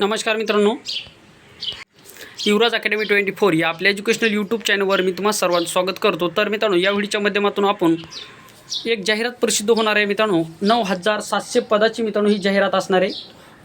नमस्कार मित्रांनो. युवराज academy twenty four या आपल्या एज्युकेशनल यूट्यूब चॅनलवर मी तुम्हाला सर्वांचं स्वागत करतो. तर मित्रांनो या व्हिडिओच्या माध्यमातून आपण एक जाहिरात प्रसिद्ध होणार आहे मित्रांनो. नऊ हजार सातशे पदाची मित्रांनो ही जाहिरात असणार आहे.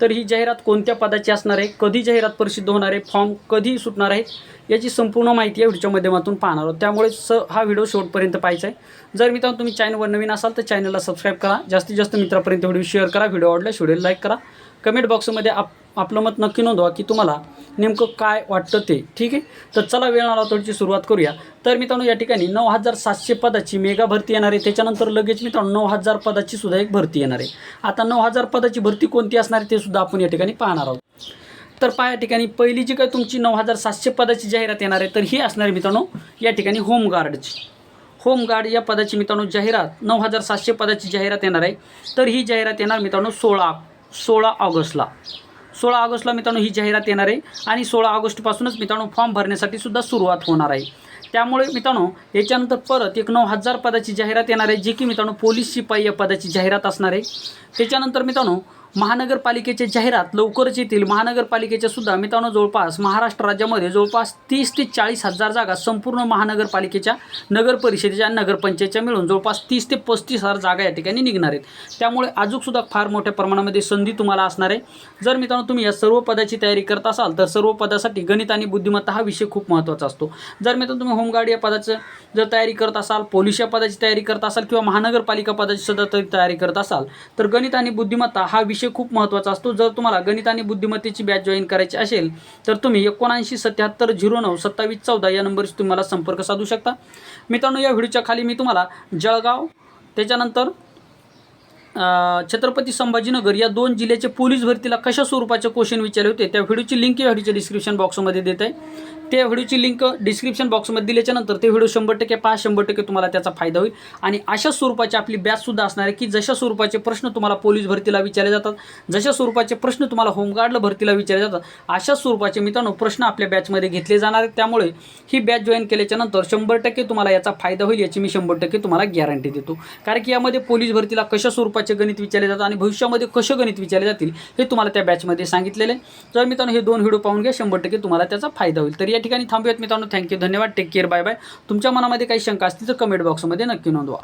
तर ही जाहिरात कोणत्या पदाची असणार आहे? कधी जाहिरात प्रसिद्ध होणार आहे? फॉर्म कधी सुटणार आहे? याची संपूर्ण माहिती या व्हिडिओच्या माध्यमातून पाहणार आहोत. त्यामुळे स हा व्हिडिओ शेवटपर्यंत पाहायचा आहे. जर मित्रांनो तुम्ही चॅनलवर नवीन असाल तर चॅनलला सबस्क्राईब करा. जास्तीत जास्त मित्रापर्यंत व्हिडिओ शेअर करा. व्हिडिओ आवडल्यास व्हिडिओ लाईक करा. कमेंट बॉक्समध्ये आप आपलं मत नक्की नोंदवा की तुम्हाला नेमकं काय वाटतं ते. ठीक आहे? तर चला वेळ आला थोडीची सुरुवात करूया. तर मित्रांनो या ठिकाणी नऊ हजार सातशे पदाची मेगा भरती येणार आहे. त्याच्यानंतर लगेच मित्रांनो नऊ हजार पदाची सुद्धा एक भरती येणार आहे. आता नऊ हजार पदाची भरती कोणती असणार आहे ते सुद्धा आपण या ठिकाणी पाहणार आहोत. तर पहा या ठिकाणी पहिली जी काय तुमची नऊ हजार सातशे पदाची जाहिरात येणार आहे तर ही असणार आहे मित्रांनो या ठिकाणी होमगार्डची होमगार्ड या पदाची मित्रांनो जाहिरात नऊ हजार सातशे पदाची जाहिरात येणार आहे. तर ही जाहिरात येणार मित्रांनो सोळा सोळा ऑगस्टला. सोळा ऑगस्टला मित्रांनो ही जाहिरात येणार आहे आणि सोळा ऑगस्टपासूनच मित्रांनो फॉर्म भरण्यासाठी सुद्धा सुरुवात होणार आहे. त्यामुळे मित्रांनो याच्यानंतर परत एक नऊ हजार पदाची जाहिरात येणार आहे जी की मित्रांनो पोलीस शिपाई या पदाची जाहिरात असणार आहे. त्याच्यानंतर मित्रांनो महानगरपालिकेचे जाहिरात लवकरच येतील. महानगरपालिकेच्या सुद्धा मित्रांनो जवळपास महाराष्ट्र राज्यामध्ये जवळपास तीस ते चाळीस हजार जागा संपूर्ण महानगरपालिकेच्या नगर परिषदेच्या नगरपंचायतच्या मिळून जवळपास तीस ते पस्तीस हजार जागा या ठिकाणी निघणार आहेत. त्यामुळे अजूनसुद्धा फार मोठ्या प्रमाणामध्ये संधी तुम्हाला असणार आहे. जर मित्रांनो तुम्ही या सर्व पदाची तयारी करत असाल तर सर्व पदासाठी गणित आणि बुद्धिमत्ता हा विषय खूप महत्त्वाचा असतो. जर मित्रांनो तुम्ही होमगार्ड या पदाचं जर तयारी करत असाल पोलीस या पदाची तयारी करत असाल किंवा महानगरपालिका पदाची सुद्धा तयारी करत असाल तर गणित आणि बुद्धिमत्ता हा विषय खूप महत्त्वाचा असतो. जर तुम्हाला गणित आणि बुद्धिमत्तेची बॅच जॉईन करायची असेल तर तुम्ही एकोणऐंशी सत्याहत्तर झिरो नऊ सत्तावीस चौदा या नंबरशी तुम्हाला संपर्क साधू शकता. मित्रांनो या व्हिडिओच्या खाली मी तुम्हाला जळगाव त्याच्यानंतर छत्रपती संभाजीनगर या दोन जिल्ह्याचे पोलीस भरतीला कशा स्वरूपाचे क्वेश्चन विचारले होते त्या व्हिडिओची लिंक या व्हिडिओच्या डिस्क्रिप्शन बॉक्समध्ये देत आहे. त्या व्हिडिओची लिंक डिस्क्रिप्शन बॉक्समध्ये दिल्याच्या नंतर ते व्हिडिओ शंभर टक्के पाच शंभर टक्के तुम्हाला त्याचा फायदा होईल. आणि अशा स्वरूपाची आपली बॅचसुद्धा असणार आहे की जशा स्वरूपाचे प्रश्न तुम्हाला पोलीस भरतीला विचारले जातात जशा स्वरूपाचे प्रश्न तुम्हाला होमगार्डला भरतीला विचारले जातात अशा स्वरूपाचे मित्रांनो प्रश्न आपल्या बॅचमध्ये घेतले जाणार आहेत. त्यामुळे ही बॅच जॉईन केल्याच्यानंतर शंभर टक्के तुम्हाला याचा फायदा होईल याची मी शंभर टक्के तुम्हाला गॅरंटी देतो. कारण की यामध्ये पोलीस भरतीला कशा स्वरूपाचे गणित विचारले जातात आणि भविष्यामध्ये कसे गणित विचारले जातील हे तुम्हाला त्या बॅचमध्ये सांगितलेले आहे. तर मित्रांनो हे दोन व्हिडिओ पाहून घ्या. शंभर टक्के तुम्हाला त्याचा फायदा होईल. तर या ठिकाणी थांबूयात मित्रांनो. थँक्यू धन्यवाद. टेक केअर बाय बाय तुमच्या मनामध्ये काही शंका असतील तर कमेंट बॉक्समध्ये नक्की नोंदवा.